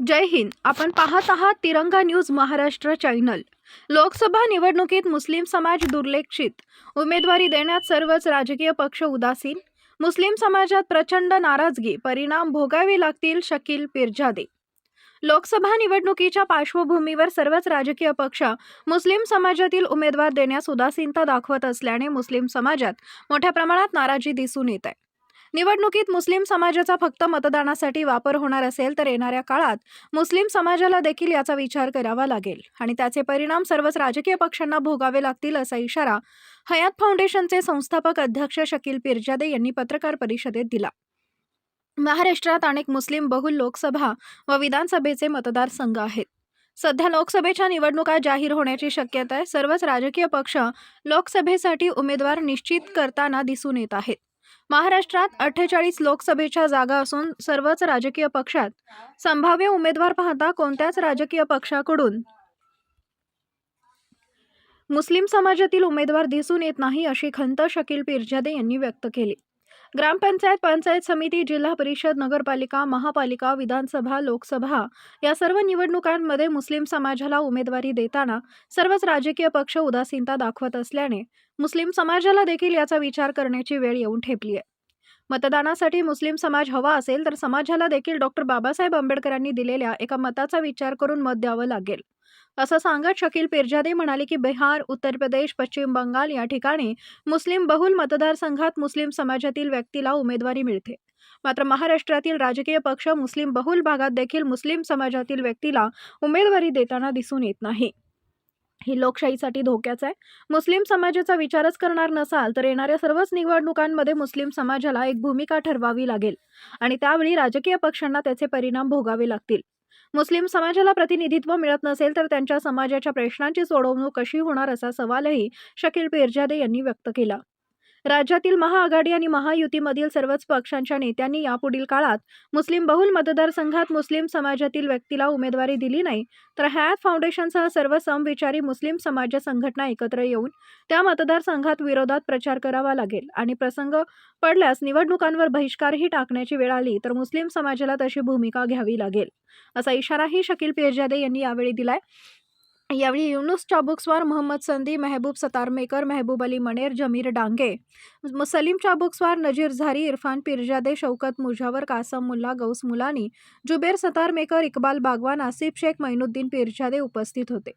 जय हिंद. आपण पाहत आहात तिरंगा न्यूज महाराष्ट्र चॅनल. लोकसभा निवडणुकीत मुस्लिम समाज दुर्लक्षित उमेदवारी देण्यात सर्वच राजकीय पक्ष उदासीन. मुस्लिम समाजात प्रचंड नाराजगी परिणाम भोगावे लागतील शकील पिरजादे. लोकसभा निवडणुकीच्या पार्श्वभूमीवर सर्वच राजकीय पक्ष मुस्लिम समाजातील उमेदवार देण्यास उदासीनता दाखवत असल्याने मुस्लिम समाजात मोठ्या प्रमाणात नाराजी दिसून येत आहे. निवडणुकीत मुस्लिम समाजाचा फक्त मतदानासाठी वापर होणार असेल तर येणाऱ्या काळात मुस्लिम समाजाला देखील याचा विचार करावा लागेल. आणि त्याचे परिणाम सर्वच राजकीय पक्षांना भोगावे लागतील असा इशारा हयात फाउंडेशनचे संस्थापक अध्यक्ष शकील पिरजादे यांनी पत्रकार परिषदेत दिला. महाराष्ट्रात अनेक मुस्लिम बहुल लोकसभा व विधानसभेचे मतदारसंघ आहेत. सध्या लोकसभेच्या निवडणुका जाहीर होण्याची शक्यता आहे सर्वच राजकीय पक्ष लोकसभेसाठी उमेदवार निश्चित करताना दिसून येत आहेत. महाराष्ट्रात अठ्ठेचाळीस लोकसभेच्या जागा असून सर्वच राजकीय पक्षात संभाव्य उमेदवार पाहता कोणत्याच राजकीय पक्षाकडून मुस्लिम समाजातील उमेदवार दिसून येत नाही अशी खंत शकील पिरजादे यांनी व्यक्त केली. ग्रामपंचायत पंचायत समिती जिल्हा परिषद नगरपालिका महापालिका विधानसभा लोकसभा या सर्व निवडणुकांमध्ये मुस्लिम समाजाला उमेदवारी देताना सर्वच राजकीय पक्ष उदासीनता दाखवत असल्याने मुस्लिम समाजाला देखील याचा विचार करण्याची वेळ येऊन ठेपली आहे. मतदानासाठी मुस्लिम समाज हवा असेल तर समाजाला देखील डॉक्टर बाबासाहेब आंबेडकरांनी दिलेल्या एका मताचा विचार करून मत द्यावं लागेल. असं सांगत शकील पिरजादे म्हणाले की बिहार उत्तर प्रदेश पश्चिम बंगाल या ठिकाणी मुस्लिम बहुल मतदारसंघात मुस्लिम समाजातील व्यक्तीला उमेदवारी मिळते. मात्र महाराष्ट्रातील राजकीय पक्ष मुस्लिम बहुल भागात देखील मुस्लिम समाजातील व्यक्तीला उमेदवारी देताना दिसून येत नाही. ही लोकशाहीसाठी धोक्याचं आहे. मुस्लिम समाजाचा विचारच करणार नसाल तर येणाऱ्या सर्वच निवडणुकांमध्ये मुस्लिम समाजाला एक भूमिका ठरवावी लागेल आणि त्यावेळी राजकीय पक्षांना त्याचे परिणाम भोगावे लागतील. मुस्लिम समाजाला प्रतिनिधित्व मिळत नसेल तर त्यांच्या समाजाच्या प्रश्नांची सोडवणूक कशी होणार असा सवालही शकील पिरजादे यांनी व्यक्त केला. राज्यातील महाआघाडी आणि महायुतीमधील सर्वच पक्षांच्या नेत्यांनी यापुढील काळात मुस्लिम बहुल मतदारसंघात मुस्लिम समाजातील व्यक्तीला उमेदवारी दिली नाही. तर हॅथ फाउंडेशनसह सर्व समविचारी मुस्लिम समाज संघटना एकत्र येऊन त्या मतदारसंघात विरोधात प्रचार करावा लागेल आणि प्रसंग पडल्यास निवडणुकांवर बहिष्कारही टाकण्याची वेळ आली तर मुस्लिम समाजाला तशी भूमिका घ्यावी लागेल. असा इशाराही शकील पिरजादे यांनी यावेळी दिलाय. यावेळी युनुस चाबुकस्वार मोहम्मद संदी मेहबूब सतारमेकर मेहबूब अली मनेर जमीर डांगे सलीम चाबुकस्वार नजीर झारी इरफान पिरजादे शौकत मुजावर कासम मुल्ला गौस मुलानी जुबेर सतारमेकर इक्बाल बागवान आसिफ शेख मैनुद्दीन पिरजादे उपस्थित होते.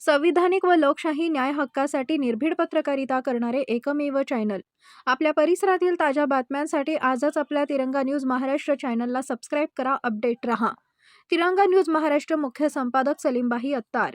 संविधानिक व लोकशाही न्याय हक्कासाठी निर्भीड पत्रकारिता करणारे एकमेव चॅनल. आपल्या परिसरातील ताज्या बातम्यांसाठी आजच आपल्या तिरंगा न्यूज महाराष्ट्र चॅनलला सबस्क्राईब करा अपडेट रहा. तिरंगा न्यूज महाराष्ट्र मुख्य संपादक सलीमबाई अत्तार.